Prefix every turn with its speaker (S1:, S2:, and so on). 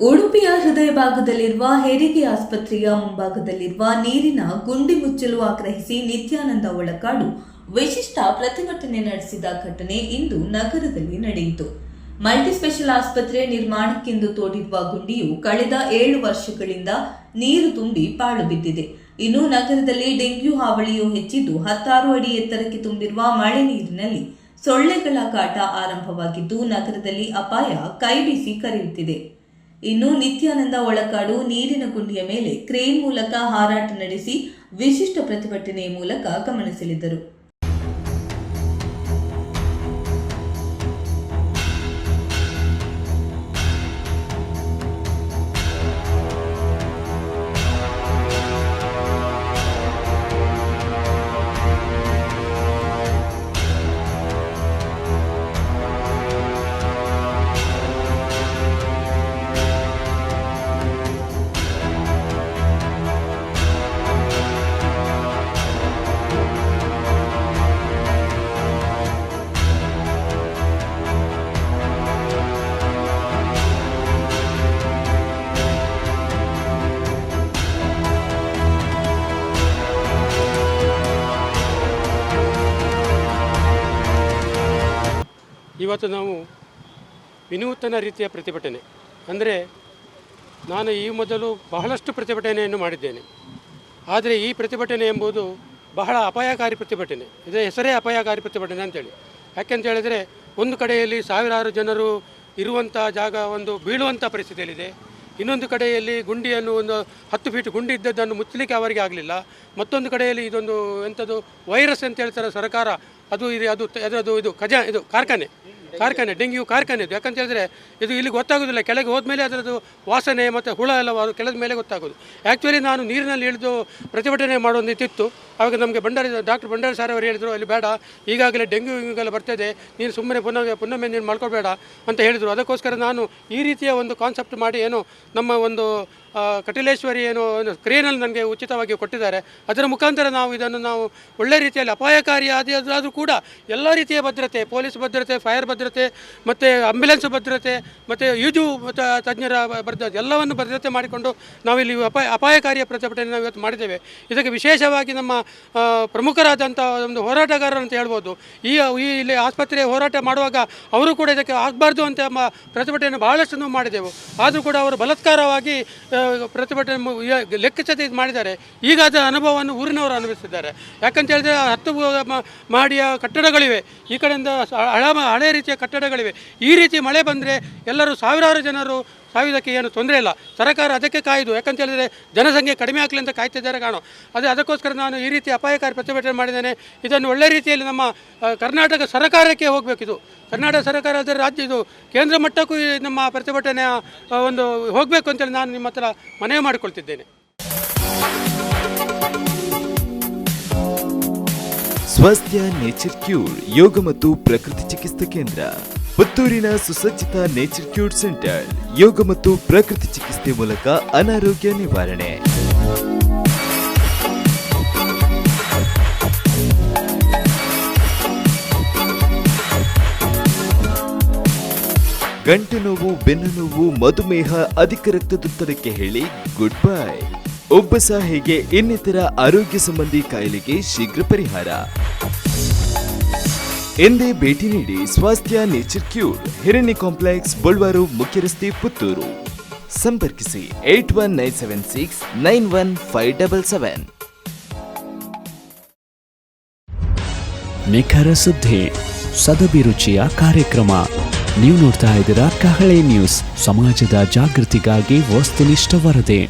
S1: ಉಡುಪಿಯ ಹೃದಯ ಭಾಗದಲ್ಲಿರುವ ಹೆರಿಗೆ ಆಸ್ಪತ್ರೆಯ ಮುಂಭಾಗದಲ್ಲಿರುವ ನೀರಿನ ಗುಂಡಿ ಮುಚ್ಚಲು ಆಗ್ರಹಿಸಿ ನಿತ್ಯಾನಂದ ಒಳಕಾಡು ವಿಶಿಷ್ಟ ಪ್ರತಿಭಟನೆ ನಡೆಸಿದ ಘಟನೆ ಇಂದು ನಗರದಲ್ಲಿ ನಡೆಯಿತು. ಮಲ್ಟಿಸ್ಪೆಷಲ್ ಆಸ್ಪತ್ರೆ ನಿರ್ಮಾಣಕ್ಕೆಂದು ತೋಡಿರುವ ಗುಂಡಿಯು ಕಳೆದ ಏಳು ವರ್ಷಗಳಿಂದ ನೀರು ತುಂಬಿ ಪಾಳು ಬಿದ್ದಿದೆ. ಇನ್ನು ನಗರದಲ್ಲಿ ಡೆಂಗ್ಯೂ ಹಾವಳಿಯು ಹೆಚ್ಚಿದ್ದು ಹತ್ತಾರು ಅಡಿ ಎತ್ತರಕ್ಕೆ ತುಂಬಿರುವ ಮಳೆ ನೀರಿನಲ್ಲಿ ಸೊಳ್ಳೆಗಳ ಕಾಟ ಆರಂಭವಾಗಿದ್ದು ನಗರದಲ್ಲಿ ಅಪಾಯ ಕೈಬೀಸಿ ಕರೆಯುತ್ತಿದೆ. ಇನ್ನು ನಿತ್ಯಾನಂದ ಒಳಕಾಡು ನೀರಿನ ಗುಂಡಿಯ ಮೇಲೆ ಕ್ರೇನ್ ಮೂಲಕ ಹಾರಾಟ ನಡೆಸಿ ವಿಶಿಷ್ಟ ಪ್ರತಿಭಟನೆ ಮೂಲಕ ಗಮನ
S2: ಇವತ್ತು ನಾವು ವಿನೂತನ ರೀತಿಯ ಪ್ರತಿಭಟನೆ. ಅಂದರೆ ನಾನು ಈ ಮೊದಲು ಬಹಳಷ್ಟು ಪ್ರತಿಭಟನೆಯನ್ನು ಮಾಡಿದ್ದೇನೆ. ಆದರೆ ಈ ಪ್ರತಿಭಟನೆ ಎಂಬುದು ಬಹಳ ಅಪಾಯಕಾರಿ ಪ್ರತಿಭಟನೆ. ಇದರ ಹೆಸರೇ ಅಪಾಯಕಾರಿ ಪ್ರತಿಭಟನೆ ಅಂತೇಳಿ. ಯಾಕೆಂತ ಹೇಳಿದರೆ ಒಂದು ಕಡೆಯಲ್ಲಿ ಸಾವಿರಾರು ಜನರು ಇರುವಂಥ ಜಾಗ ಒಂದು ಬೀಳುವಂಥ ಪರಿಸ್ಥಿತಿಯಲ್ಲಿದೆ. ಇನ್ನೊಂದು ಕಡೆಯಲ್ಲಿ ಗುಂಡಿಯನ್ನು ಒಂದು ಹತ್ತು ಫೀಟ್ ಗುಂಡಿ ಇದ್ದದ್ದನ್ನು ಮುಚ್ಚಲಿಕ್ಕೆ ಅವರಿಗೆ ಆಗಲಿಲ್ಲ. ಮತ್ತೊಂದು ಕಡೆಯಲ್ಲಿ ಇದೊಂದು ಎಂಥದ್ದು ವೈರಸ್ ಅಂತ ಹೇಳ್ತಾರೆ ಸರ್ಕಾರ. ಅದು ಇದು, ಅದು ಅದರದು ಇದು ಖಜಾ, ಇದು ಕಾರ್ಖಾನೆ. ಕಾರ್ಖಾನೆ, ಡೆಂಗ್ಯೂ ಕಾರ್ಖಾನೆ ಇದು. ಯಾಕಂತ ಹೇಳಿದ್ರೆ ಇದು ಇಲ್ಲಿ ಗೊತ್ತಾಗೋದಿಲ್ಲ. ಕೆಳಗೆ ಹೋದ್ಮೇಲೆ ಅದರದ್ದು ವಾಸನೆ ಮತ್ತು ಹುಳ ಎಲ್ಲ ಕೆಳದ ಮೇಲೆ ಗೊತ್ತಾಗೋದು. ಆ್ಯಕ್ಚುಲಿ ನಾನು ನೀರಿನಲ್ಲಿ ಇಳಿದು ಪ್ರತಿಭಟನೆ ಮಾಡುವಂತಿತ್ತು ಆವಾಗ ನಮಗೆ ಭಂಡಾರಿ, ಡಾಕ್ಟರ್ ಭಂಡಾರಿ ಸರ್ ಅವರು ಹೇಳಿದರು, ಅಲ್ಲಿ ಬೇಡ, ಈಗಾಗಲೇ ಡೆಂಗ್ಯೂ ಹಿಂಗೆಲ್ಲ ಬರ್ತಿದೆ, ನೀನು ಸುಮ್ಮನೆ ಪುನಃ ಪುನಃ ನೀನು ಮಾಡ್ಕೊಳ್ಬೇಡ ಅಂತ ಹೇಳಿದರು. ಅದಕ್ಕೋಸ್ಕರ ನಾನು ಈ ರೀತಿಯ ಒಂದು ಕಾನ್ಸೆಪ್ಟ್ ಮಾಡಿ ಏನು ನಮ್ಮ ಒಂದು ಕಟಿಲೇಶ್ವರಿ ಏನು ಕ್ರೇನಲ್ಲಿ ನನಗೆ ಉಚಿತವಾಗಿ ಕೊಟ್ಟಿದ್ದಾರೆ. ಅದರ ಮುಖಾಂತರ ನಾವು ಇದನ್ನು ನಾವು ಒಳ್ಳೆ ರೀತಿಯಲ್ಲಿ ಅಪಾಯಕಾರಿಯಾದರೂ ಕೂಡ ಎಲ್ಲ ರೀತಿಯ ಭದ್ರತೆ, ಪೊಲೀಸ್ ಭದ್ರತೆ, ಫೈರ್ ಭದ್ರತೆ, ಮತ್ತು ಆಂಬ್ಯುಲೆನ್ಸ್ ಭದ್ರತೆ, ಮತ್ತು ತ- ತಜ್ಞರ ಭದ್ರತೆ ಎಲ್ಲವನ್ನು ಭದ್ರತೆ ಮಾಡಿಕೊಂಡು ನಾವಿಲ್ಲಿ ಅಪಾಯ ಅಪಾಯಕಾರಿಯ ಪ್ರತಿಭಟನೆ ನಾವು ಇವತ್ತು ಮಾಡಿದ್ದೇವೆ. ಇದಕ್ಕೆ ವಿಶೇಷವಾಗಿ ನಮ್ಮ ಪ್ರಮುಖರಾದಂಥ ಒಂದು ಹೋರಾಟಗಾರರು ಅಂತ ಹೇಳ್ಬೋದು. ಈ ಇಲ್ಲಿ ಆಸ್ಪತ್ರೆ ಹೋರಾಟ ಮಾಡುವಾಗ ಅವರು ಕೂಡ ಇದಕ್ಕೆ ಆಗಬಾರ್ದು ಅಂತ ಪ್ರತಿಭಟನೆ ಬಹಳಷ್ಟು ನಾವು ಮಾಡಿದೆವು. ಆದರೂ ಕೂಡ ಅವರು ಬಲಾತ್ಕಾರವಾಗಿ ಪ್ರತಿಭಟನೆ ಲೆಕ್ಕಾಚಾರ ಇದು ಮಾಡಿದ್ದಾರೆ. ಈಗ ಅದರ ಅನುಭವವನ್ನು ಊರಿನವರು ಅನುಭವಿಸಿದ್ದಾರೆ. ಯಾಕಂತ ಹೇಳಿದ್ರೆ ಹತ್ತು ಮಾಡಿಯ ಕಟ್ಟಡಗಳಿವೆ. ಈ ಕಡೆಯಿಂದ ಹಳೆ ರೀತಿಯ ಕಟ್ಟಡಗಳಿವೆ. ಈ ರೀತಿ ಮಳೆ ಬಂದರೆ ಎಲ್ಲರೂ ಸಾವಿರಾರು ಜನರು ಸಾವಿದಕ್ಕೆ ಏನು ತೊಂದರೆ ಇಲ್ಲ. ಸರ್ಕಾರ ಅದಕ್ಕೆ ಕಾಯ್ದು, ಯಾಕಂತ ಹೇಳಿದರೆ ಜನಸಂಖ್ಯೆ ಕಡಿಮೆ ಆಗಲಿ ಅಂತ ಕಾಯ್ತಿದ್ದಾರೆ ಕಾಣೋ. ಅದೇ ಅದಕ್ಕೋಸ್ಕರ ನಾನು ಈ ರೀತಿ ಅಪಾಯಕಾರಿ ಪ್ರತಿಭಟನೆ ಮಾಡಿದ್ದೇನೆ. ಇದನ್ನು ಒಳ್ಳೆ ರೀತಿಯಲ್ಲಿ ನಮ್ಮ ಕರ್ನಾಟಕ ಸರ್ಕಾರಕ್ಕೆ ಹೋಗಬೇಕಿದು ಕರ್ನಾಟಕ ಸರ್ಕಾರ ಅದರ ರಾಜ್ಯ ಇದು ಕೇಂದ್ರ ಮಟ್ಟಕ್ಕೂ ನಮ್ಮ ಪ್ರತಿಭಟನೆಯ ಒಂದು ಹೋಗಬೇಕು ಅಂತೇಳಿ ನಾನು ನಿಮ್ಮ ಹತ್ರ ಮನವಿ ಮಾಡಿಕೊಳ್ತಿದ್ದೇನೆ.
S3: ಸ್ವಾಸ್ಥ್ಯ, ನೇಚರ್ ಕ್ಯೂರ್, ಯೋಗ ಮತ್ತು ಪ್ರಕೃತಿ ಚಿಕಿತ್ಸಾ ಕೇಂದ್ರ. ಪುತ್ತೂರಿನ ಸುಸಜ್ಜಿತ ನೇಚರ್ ಕ್ಯೂರ್ ಸೆಂಟರ್. ಯೋಗ ಮತ್ತು ಪ್ರಕೃತಿ ಚಿಕಿತ್ಸೆ ಮೂಲಕ ಅನಾರೋಗ್ಯ ನಿವಾರಣೆ. ಗಂಟು ನೋವು, ಬೆನ್ನು ನೋವು, ಮಧುಮೇಹ, ಅಧಿಕ ರಕ್ತದೊತ್ತಡಕ್ಕೆ ಹೇಳಿ ಗುಡ್ ಬೈ. ಒಬ್ಬಸ ಹೇಗೆ ಇನ್ನಿತರ ಆರೋಗ್ಯ ಸಂಬಂಧಿ ಕಾಯಿಲೆಗೆ ಶೀಘ್ರ ಪರಿಹಾರ. ಎಂದೇ ಭೇಟಿ ನೀಡಿ Swasthya, nature cure, Hiranya complex Balvaru ಮುಖ್ಯ ರಸ್ತೆ ಪುತ್ತೂರು. ಸಂಪರ್ಕಿಸಿ eight one nine seven six nine one five double seven.
S4: ನಿಖರ ಸುದ್ದಿ ಸದಭಿರುಚಿಯ ಕಾರ್ಯಕ್ರಮ. ನೀವು ನೋಡ್ತಾ ಇದ್ದೀರಾ ಕಹಳೆ ನ್ಯೂಸ್, ಸಮಾಜದ ಜಾಗೃತಿಗಾಗಿ ವಸ್ತುನಿಷ್ಠ ವರದಿ.